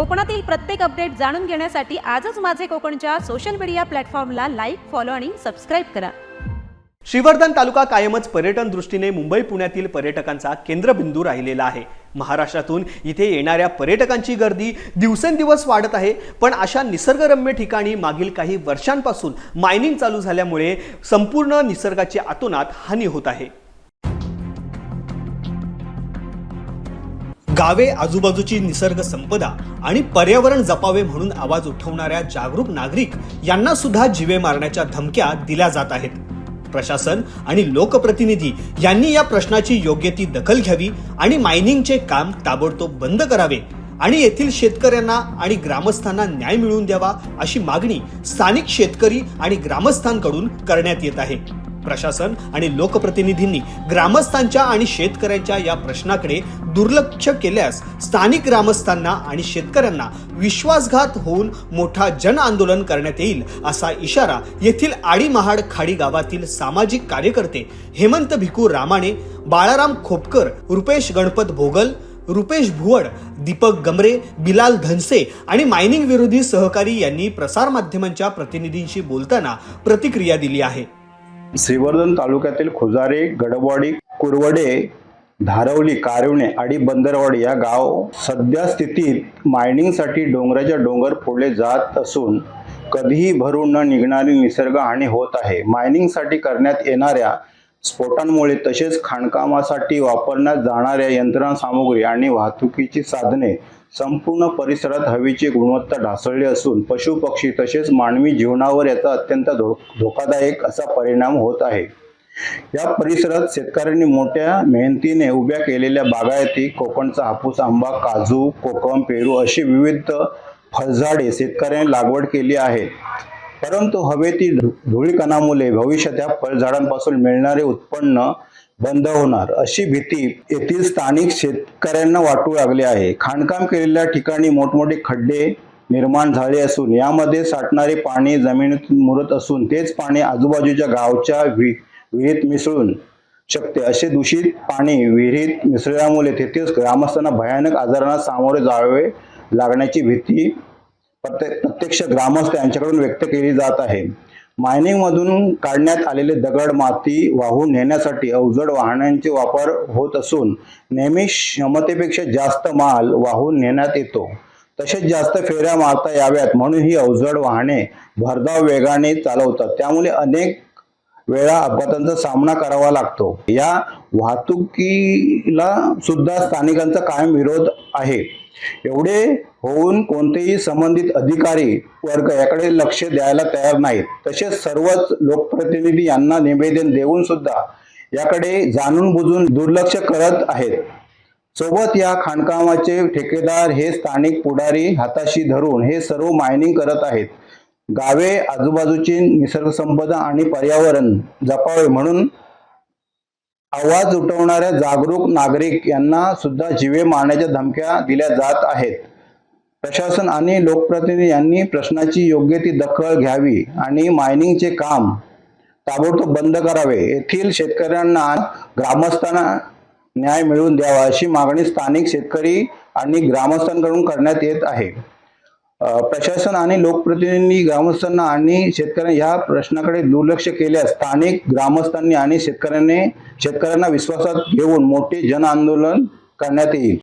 कोकणातील प्रत्येक अपडेट जाणून घेण्यासाठी आजच माझे कोकणच्या सोशल मीडिया प्लॅटफॉर्मला लाईक फॉलो आणि सबस्क्राईब करा. श्रीवर्धन तालुका कायमच पर्यटन दृष्टीने मुंबई पुण्यातील पर्यटकांचा केंद्रबिंदू राहिलेला आहे. महाराष्ट्रातून इथे येणाऱ्या पर्यटकांची गर्दी दिवसेंदिवस वाढत आहे पण अशा निसर्गरम्य ठिकाणी मागील काही वर्षांपासून मायनिंग चालू झाल्यामुळे संपूर्ण निसर्गाची आतोनात हानी होत आहे. गावे आजूबाजूची निसर्ग संपदा आणि पर्यावरण जपावे म्हणून आवाज उठवणाऱ्या जागरूक नागरिक यांना सुद्धा जीवे मारण्याच्या धमक्या दिल्या जात आहेत. प्रशासन आणि लोकप्रतिनिधी यांनी या प्रश्नाची योग्य ती दखल घ्यावी आणि मायनिंगचे काम ताबडतोब बंद करावे आणि येथील शेतकऱ्यांना आणि ग्रामस्थांना न्याय मिळवून द्यावा अशी मागणी स्थानिक शेतकरी आणि ग्रामस्थांकडून करण्यात येत आहे. प्रशासन आणि लोकप्रतिनिधींनी ग्रामस्थांच्या आणि शेतकऱ्यांच्या या प्रश्नाकडे दुर्लक्ष केल्यास स्थानिक ग्रामस्थांना आणि शेतकऱ्यांना विश्वासघात होऊन मोठा जन आंदोलन करण्यात येईल असा इशारा येथील आडीमहाड खाडी गावातील सामाजिक कार्यकर्ते हेमंत भिकू रामाणे बाळाराम खोपकर रुपेश गणपत भोगल रुपेश भुवड दीपक गमरे बिलाल धनसे आणि मायनिंग विरोधी सहकारी यांनी प्रसारमाध्यमांच्या प्रतिनिधींशी बोलताना प्रतिक्रिया दिली आहे. श्रीवर्धन तालुक्यातील खुजारे गडवाडी कुरवडे धारवली कारवणे आणि बंदरवाड या गाव सध्या स्थितीत मायनिंगसाठी डोंगराच्या डोंगर फोडले जात असून कधीही भरून न निघणारी निसर्ग हानी होत आहे. मायनिंगसाठी करण्यात येणाऱ्या स्फोटांमुळे तसेच खाणकामासाठी वापरण्यात जाणाऱ्या यंत्रसामुग्री आणि वाहतुकीची साधने संपूर्ण परिसरात हवेची गुणवत्ता ढासळली असून पशु पक्षी तसेच मानवी जीवनावर याचा अत्यंत धो धोकादायक असा परिणाम होत आहे. या परिसरात शेतकऱ्यांनी मोठ्या मेहनतीने उभ्या केलेल्या बागायती कोकणचा हापूस आंबा काजू कोकम पेरू अशी विविध फळझाडे शेतकऱ्यांनी लागवड केली आहे. परंतु हवेतील धु- धुळीकणामुळे भविष्यात या फळझाडांपासून मिळणारे उत्पन्न बंद होणार. अशी भीती येथील स्थानिक शेतकऱ्यांना वाटू लागली आहे. खाणकाम केलेल्या ठिकाणी मोठमोठे खड्डे निर्माण झाले असून यामध्ये साठणारे पाणी जमिनीत मुरत असून तेच पाणी आजूबाजूच्या गावच्या वि विहिरीत मिसळून शकते. असे दूषित पाणी विहिरीत मिसळल्यामुळे तेथेच ग्रामस्थांना भयानक आजारांना सामोरे जावे लागण्याची भीती प्रत्येक प्रत्यक्ष ग्रामस्थ यांच्याकडून व्यक्त केली जात आहे. मायनिंगमधून काढण्यात आलेले दगड माती वाहून नेण्यासाठी अवजड वाहनांचे वापर होत असून नेहमी क्षमतेपेक्षा जास्त माल वाहून नेण्यात येतो. तसेच जास्त फेऱ्या मारता याव्यात म्हणून ही अवजड वाहने भरधाव वेगाने चालवतात. त्यामुळे अनेक वेळा अपघातांचा सामना करावा लागतो. या वाहतुकीला सुद्धा स्थानिकांचा कायम विरोध आहे. एवढे होऊन कोणतेही संबंधित अधिकारी वर्ग याकडे लक्ष द्यायला तयार नाहीत. तसेच सर्वच लोकप्रतिनिधी यांना निवेदन देऊन सुद्धा याकडे जाणून बुजून दुर्लक्ष करत आहेत. सोबत या खाणकामाचे ठेकेदार हे स्थानिक पुढारी हाताशी धरून हे सर्व मायनिंग करत आहेत. गावे आजूबाजूची निसर्गसंपदा आणि पर्यावरण जपावे म्हणून आवाज उठवणाऱ्या जागरूक नागरिक यांना सुद्धा जीवे मारण्याच्या धमक्या दिल्या जात आहेत. प्रशासन आणि लोकप्रतिनिधी यांनी प्रश्नाची योग्य ती दखल घ्यावी आणि मायनिंगचे काम ताबडतोब बंद करावे. येथील शेतकऱ्यांना ग्रामस्थांना न्याय मिळवून द्यावा अशी मागणी स्थानिक शेतकरी आणि ग्रामस्थांकडून करण्यात येत आहे. प्रशासन आणि लोकप्रतिनिधी ग्रामस्थांना आणि शेतकऱ्यांना या प्रश्नाकडे दुर्लक्ष केल्यास स्थानिक ग्रामस्थांनी आणि शेतकऱ्यांनी शेतकऱ्यांना विश्वासात घेऊन मोठे जन आंदोलन करण्यात येईल.